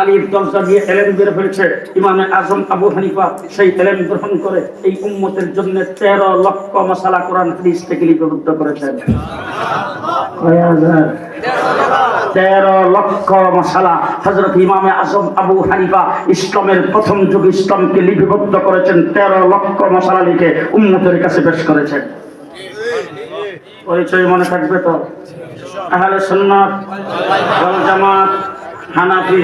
আলীর দরজা দিয়ে এলেন বের হয়েছে। ইমামে আজম আবু হানিফা সেই এলেন গ্রহণ করে এই উম্মতের জন্য তেরো লক্ষ মশালা কোরআন হাদিস থেকে লিপিবদ্ধ করেছেন। তেরো লক্ষ মশালা হজরত ইমামে আজম আবু হানিফা ইসলামের প্রথম যুগ ইসলামকে লিপিবদ্ধ করেছেন, তেরো লক্ষ মশালা লিখে উম্মতের কাছে পেশ করেছেন। পরিচয় মনে থাকবে তো? আহলে সুন্নাত ওয়াল জামাত হানাফি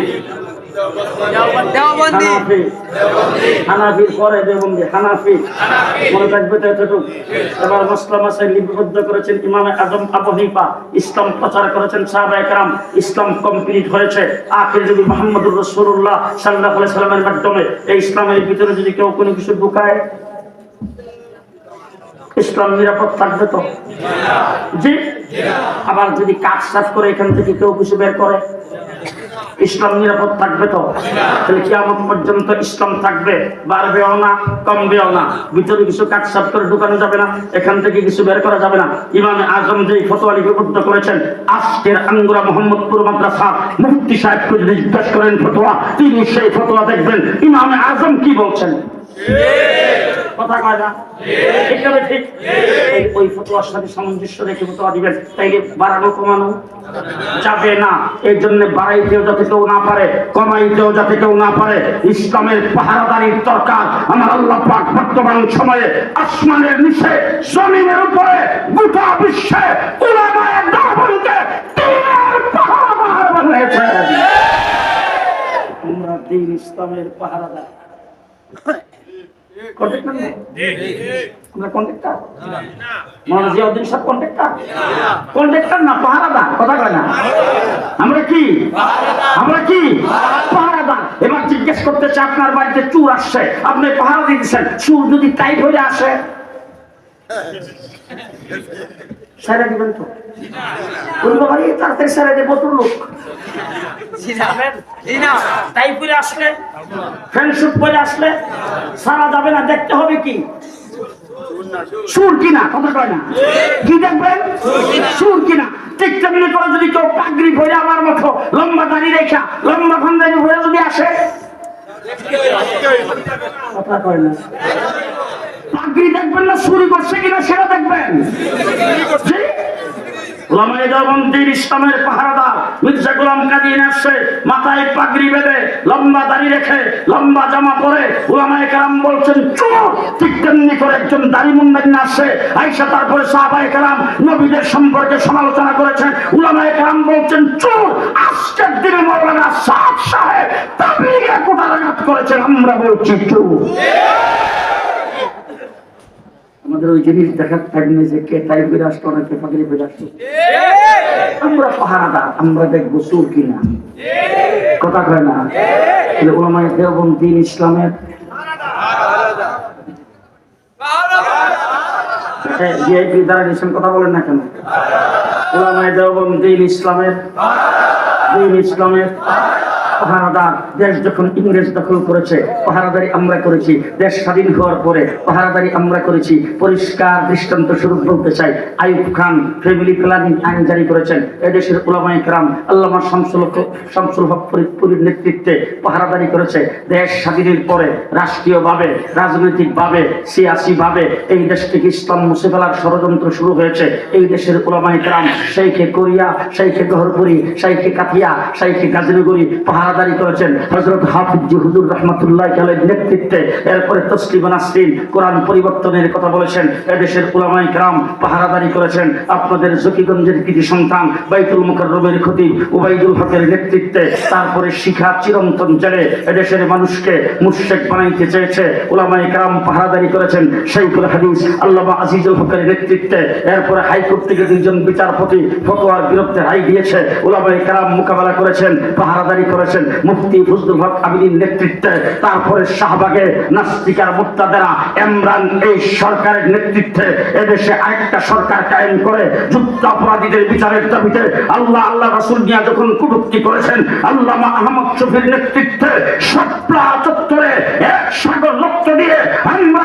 হানাফি। হানাফির পরে দেবন্দি হানাফি। মনে থাকবে তো এতটুকু। এবার মুসলাম আছে লিপিবদ্ধ করেছেন ইমামে আজম আবু হানিফা। ইসলাম প্রচার করেছেন সাহাবা একরাম। ইসলাম কমপ্লিট হয়েছে। আখির নবী মুহাম্মদুর রাসূলুল্লাহ সাল্লাল্লাহু সাল্লামের মাধ্যমে। এই ইসলামের ভিতরে যদি কেউ কোনো কিছু ঢুকায় ইসলাম নিরাপদ থাকবে তো? জি? আবার যদি কাজ সাফ করে এখান থেকে কেউ কিছু বের করে? ইসলাম নিরাপদ থাকবে তো? তাহলে কিয়ামত পর্যন্ত ইসলাম থাকবে? বাড়বেও না, কমবেও না। ভিতরে কিছু কাজ সাফ করে ঢুকানো যাবে না, এখান থেকে কিছু বের করা যাবে না। ইমামে আজম যে ফতোয়া লিপিবদ্ধ করেছেন, আজকের আঙ্গুরা মোহাম্মদপুর মাদ্রাসা, মুফতি সাহেবকে যদি জিজ্ঞেস করেন ফতোয়া। তিনি সেই ফতোয়া দেখবেন। ইমামে আজম কি বলছেন? কথা কয় না? ঠিক ঠিক? ওই ফতোয়ার সাথে সামঞ্জস্য রেখে ফতোয়া দিবেন, তাইলে বাড়ানো কমানো যাবে না। এই জন্য বাড়াইতেও যাতে কেউ না পারে, কমাইতেও যাতে কেউ না পারে, ইসলামের পাহারাদারির দরকার। আমার আল্লাহ পাক বর্তমান সময়ে আসমানের নিচে, জমিনের উপরে, গোটা বিশ্বে উলামায়ে বানিয়েছেন। আমরা দিন ইসলামের পাহারাদার। কন্ট্রাক্টর না? আমরা কন্ট্রাক্টর মৌলানা জিয়াউদ্দিন সাহেব কন্ট্রাক্টর কন্ট্রাক্টর না পাহারাদার কথা কয় না। আমরা কি? আমরা কি? পাহারাদার। এবার জিজ্ঞেস করতে চাই আপনার বাড়িতে চুর আসছে। আপনি পাহারা দিচ্ছেন চুর যদি টাইট হয়ে আসে? সেরে দিবেন তো। বলব ভাই তাড়াতাড়ি সেরে দেবো তোর লোক। তাই করে আসলে? ফ্রেন্ডশিপ করে আসলে? সারা যাবে না দেখতে হবে কি? সুর কিনা কথা কয় না। কি দেখবেন? সুর কিনা ঠিক তেমনি করে যদি কেউ পাগড়ি ভরে আমার মতো লম্বা দাড়ি রেখা লম্বা ফান্দানি ভরে যদি আসে? কথা কয় না। পাগড়ি দেখবেন না চুরি করছে কিনা সেটা দেখবেন। জি? ইসলামের পাহারাদার মির্জা গোলাম কাদিন আসছে মাথায় পাগড়ি বেঁধে লম্বা দাড়ি রেখে লম্বা জামা পরে ওলামায়ে কালাম বলছেন চোর ঠিক তেমনি করে একজন দাড়ি আসছে আইসা তারপরে সাহাবায়ে কালাম নবীদের সম্পর্কে সমালোচনা করেছেন ওলামায়ে কালাম বলছেন চোর আজকের দিনে মৌলানা সাহেব তাবলিগে করেছেন আমরা বলছি চোর আমাদের ওই জিনিস দেখার থাকবে যে কে তাই ফিরে আসতো না কে পাগড়ি ফিরে আসতো আমরা পাহারাদার, আমরা দেখব চোর কিনা। কথা কয় না? ওলামায় দেওবন্দ দিন ইসলামের ভিআইপি দ্বারা নিছেন কথা বলেন না কেন? ওলামায় দেওবন্দ দিন ইসলামের দিন ইসলামের পাহারাদার দেশ যখন ইংরেজ দখল করেছে, পাহারাদারি আমরা করেছি। দেশ স্বাধীন হওয়ার পরে পাহারাদারি আমরা করেছি। পরিষ্কার দৃষ্টান্ত স্বরূপ বলতে চাই। আয়ুব খান ফ্যামিলি প্ল্যানিং আইন জারি করেছেন। এদেশের ওলামাই কালাম আল্লামা শামসুল শামসুল হক ফরিদপুরীর নেতৃত্বে পাহারাদারি করেছে। দেশ স্বাধীনের পরে রাষ্ট্রীয়ভাবে, রাজনৈতিকভাবে, সিয়াসিভাবে এই দেশ থেকে ইসলাম মুছে ফেলার ষড়যন্ত্র শুরু হয়েছে। এই দেশের ওলামাই কালাম সেইকে কোরিয়া সেইকে গহরপুরি সেইকে কাথিয়া সেইকে গাজনগরি পাহাড় রাহাদারি করেছেন হজরত হাফিজি হুজুর রহমতুল্লাহ খালের নেতৃত্বে। এরপরে তসলিমা নাসরিন কোরআন পরিবর্তনের কথা বলেছেন। এদেশের উলামাই গ্রাম পাহারাদারি করেছেন। আপনাদের জকিগঞ্জের কিছু সন্তান বাইতুল মুকরমের ক্ষতি উবাইদুল হকের নেতৃত্বে তারপরে শিখা চিরন্তন জেলে এদেশের মানুষকে মুর্শেক বানাইতে চেয়েছে। উলামাই গ্রাম পাহারাদারি করেছেন শৈফুল হাদিস, আল্লামা আজিজুল হকের নেতৃত্বে। এরপরে হাইকোর্ট থেকে দুইজন বিচারপতি ফতোয়ার বিরুদ্ধে রায় দিয়েছে। উলামাই কারাম মোকাবেলা করেছেন, পাহারাদারি করেছেন। মুফতি ফজলুল হক আবিদিন নেতৃত্বে। তারপরে শাহবাগে নাস্তিকার মুক্তাদেরা ইমরান এই সরকারের নেতৃত্বে এদেশে আরেকটা সরকার কায়েম করে যুদ্ধ অপরাধীদের বিচারের দাবিতে আল্লাহ আল্লাহ রাসূল নিয়ে যখন কুটুক্তি করেছেন, আল্লামা আহমদ শফির নেতৃত্বে সপ্লা চত্বরে এক সাগর রক্ত দিয়ে আমরা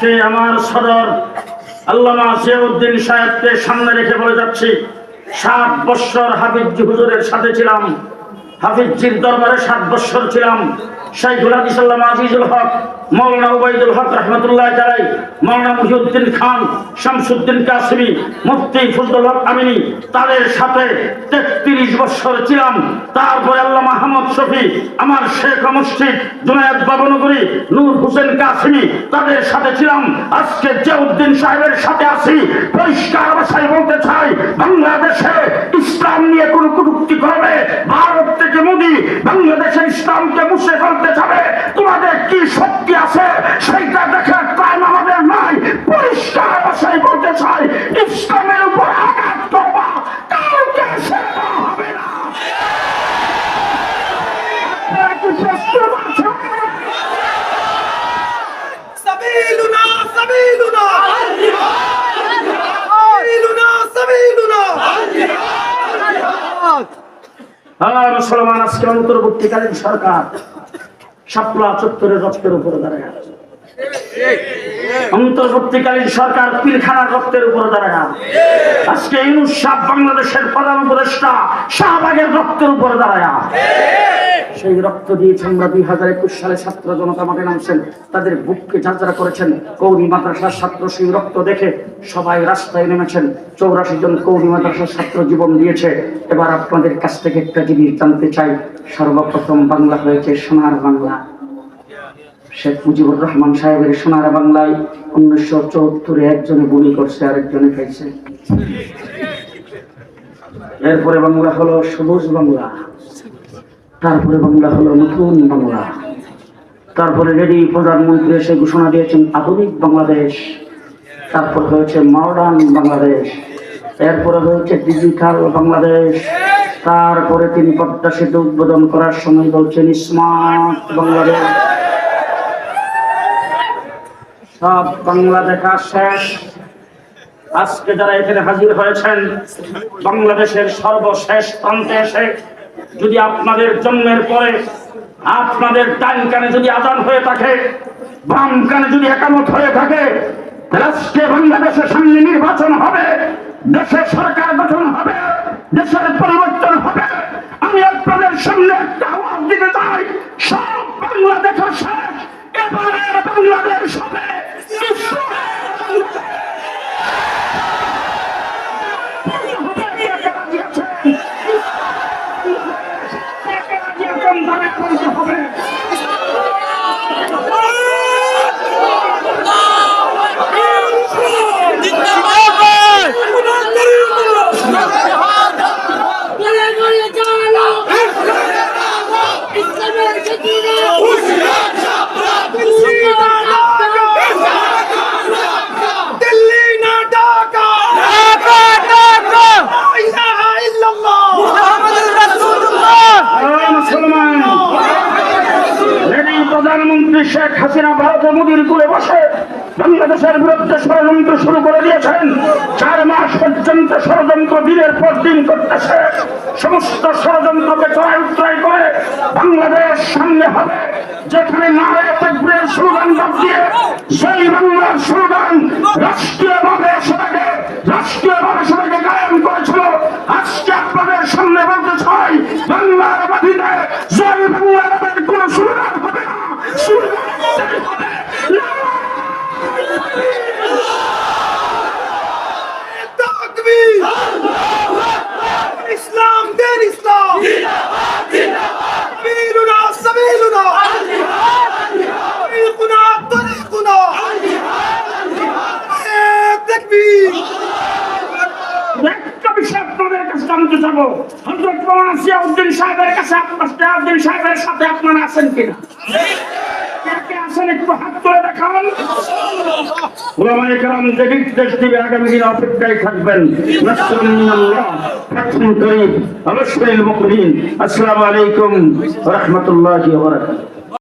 আজকে আমার সদর আল্লামা জিয়াউদ্দিন সাহেবকে সামনে রেখে বলে যাচ্ছি। সাত বৎসর হাবিব হুজুরের সাথে ছিলাম। হাফিজির দরবারে সাত বৎসর ছিলাম। আমার শেখ বাবনগরী, নূর হোসেন কাসিমি, তাদের সাথে ছিলাম। আজকে সাহেবের সাথে আছি। পরিষ্কার বলতে চাই, বাংলাদেশে ইসলাম নিয়ে কোন কটুক্তি করবে ভারত থেকে মোদী বাংলাদেশের মুছে ফেলতে যাবে। তোমাদের কি শক্তি আছে? সেইটা দেখার হ্যাঁ মুসলমান আজকে অন্তর্বর্তীকালীন সরকার সাপলা চত্বরের রক্তের উপরে দাঁড়ায় আছে। অন্তর্বর্তীকালীন সরকার পিলখানার রক্তের উপরে দাঁড়ায় আছে। আজকে ইউনুস শাহ বাংলাদেশের প্রধান উপদেষ্টা শাহবাগের রক্তের উপরে দাঁড়ায় আছে। সেই রক্ত দিয়েছে আমরা দুই হাজার একুশ সালে ছাত্র জনতা মাঠে নামছেন। তাদের বুককে যাত্রা করেছেন কৌরি মাদ্রাসার ছাত্র সেই রক্ত দেখে সবাই রাস্তায় নেমেছেন। চৌরাশি জন কৌরি মাদ্রাসার ছাত্র জীবন দিয়েছে। এবার আপনাদের কাছ থেকে একটা জিনিস জানতে চাই। সর্বপ্রথম বাংলা হয়েছে সোনার বাংলা। শেখ মুজিবুর রহমান সাহেবের সোনার বাংলায় উনিশশো চৌহত্তরে একজনে গুলি করছে, আরেকজনে খাইছে। এরপরে বাংলা হলো সবুজ বাংলা, তারপরে বাংলা হলো নতুন বাংলা। তারপরে রেডি প্রধানমন্ত্রী এসে ঘোষণা দিয়েছেন, আধুনিক বাংলাদেশ। তারপর হয়েছে মডার্ন বাংলাদেশ। এরপরে হয়েছে ডিজিটাল বাংলাদেশ। তারপরে তিনি পদ্মা সেতু উদ্বোধন করার সময় বলছেন স্মার্ট বাংলাদেশ। সব বাংলা শেষ। আজকে যারা এখানে হাজির হয়েছেন, বাংলাদেশের সর্বশেষ প্রান্তে এসে যদি আপনাদের জন্মের পরে আপনাদের ডান কানে যদি আজান হয়ে থাকে, বাম কানে যদি একামত হয়ে থাকে আজকে বাংলাদেশের সামনে নির্বাচন হবে, দেশের সরকার গঠন হবে, দেশের পরিবর্তন হবে। আমি আপনাদের সামনে একটা আওয়াজ দিতে চাই, সব বাংলা দেখা শেষ। এবারে বাংলাদেশ হবে। প্রধানমন্ত্রী শেখ হাসিনা ভারতে মোদীর কুলে বসে বাংলাদেশের বিরুদ্ধে ষড়যন্ত্র শুরু করে দিয়েছেন। চার মাস পর্যন্ত ষড়যন্ত্র দিনের পর দিন করতেছে। সমস্ত ষড়যন্ত্রকে চড়াই উত্তরাই করে বাংলাদেশ সামনে হবে। যেখানে নারায় তকবীরের স্লোগান বাদ দিয়ে সেই বাংলার স্লোগান রাষ্ট্রীয়ভাবে রাষ্ট্রীয়ভাবে চাবো হজরত মৌলানা জিয়াউদ্দিন সাহেবের কাছে আপনার জিয়াউদ্দিন সাহেবের সাথে আপনারা আছেন কিনা? অপেক্ষায় থাকবেন। মুমিনিন আসসালামু আলাইকুম রাহমাতুল্লাহি